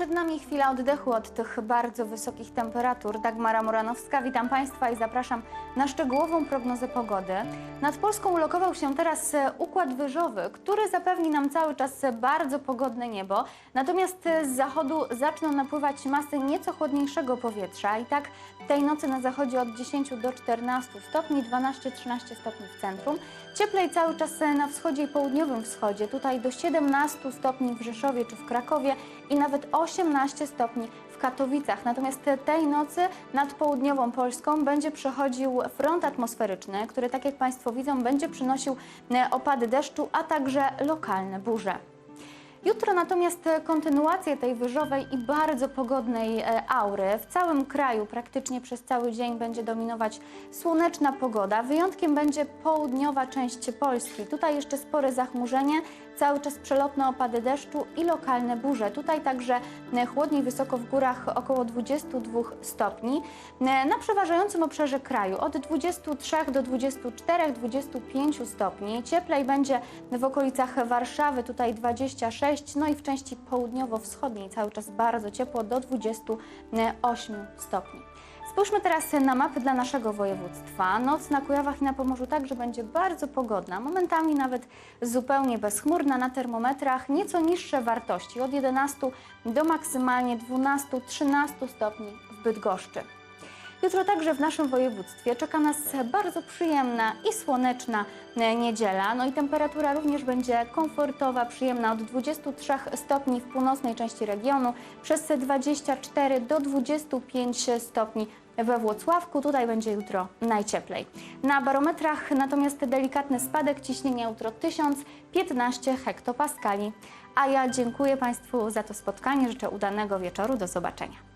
nami chwila oddechu od tych bardzo wysokich temperatur. Dagmara Moranowska, witam Państwa i zapraszam na szczegółową prognozę pogody. Nad Polską ulokował się teraz e, układ wyżowy, który zapewni nam cały czas e, bardzo pogodne niebo. Natomiast e, z zachodu zaczną napływać masy nieco chłodniejszego powietrza i tak tej nocy na zachodzie od 10 do 14 stopni, 12-13 stopni w centrum. Cieplej cały czas na wschodzie i południowym wschodzie, tutaj do 17 stopni w Rzeszowie czy w Krakowie i nawet 18 stopni w Katowicach. Natomiast te- tej nocy nad południową Polską będzie przechodził front atmosferyczny, który, tak jak Państwo widzą, będzie przynosił e, opady deszczu, a także lokalne burze. Jutro natomiast e, kontynuację tej wyżowej i bardzo pogodnej e, aury. W całym kraju praktycznie przez cały dzień będzie dominować słoneczna pogoda. Wyjątkiem będzie południowa część Polski. Tutaj jeszcze spore zachmurzenie, cały czas przelotne opady deszczu i lokalne burze. Tutaj także e, chłodniej wysoko w górach około 22 stopni. Na przeważającym obszarze kraju od 23 do 24-25 stopni. Cieplej będzie w okolicach Warszawy, tutaj 26, no i w części południowo-wschodniej cały czas bardzo ciepło do 28 stopni. Spójrzmy teraz na mapy dla naszego województwa. Noc na Kujawach i na Pomorzu także będzie bardzo pogodna, momentami nawet zupełnie bezchmurna. Na termometrach nieco niższe wartości, od 11 do maksymalnie 12-13 stopni w Bydgoszczy. Jutro także w naszym województwie czeka nas bardzo przyjemna i słoneczna e, niedziela. No i temperatura również będzie komfortowa, przyjemna od 23 stopni w północnej części regionu, przez 24 do 25 stopni we Włocławku. Tutaj będzie jutro najcieplej. Na barometrach natomiast delikatny spadek ciśnienia jutro 1015 hektopaskali. A ja dziękuję Państwu za to spotkanie. Życzę udanego wieczoru. Do zobaczenia.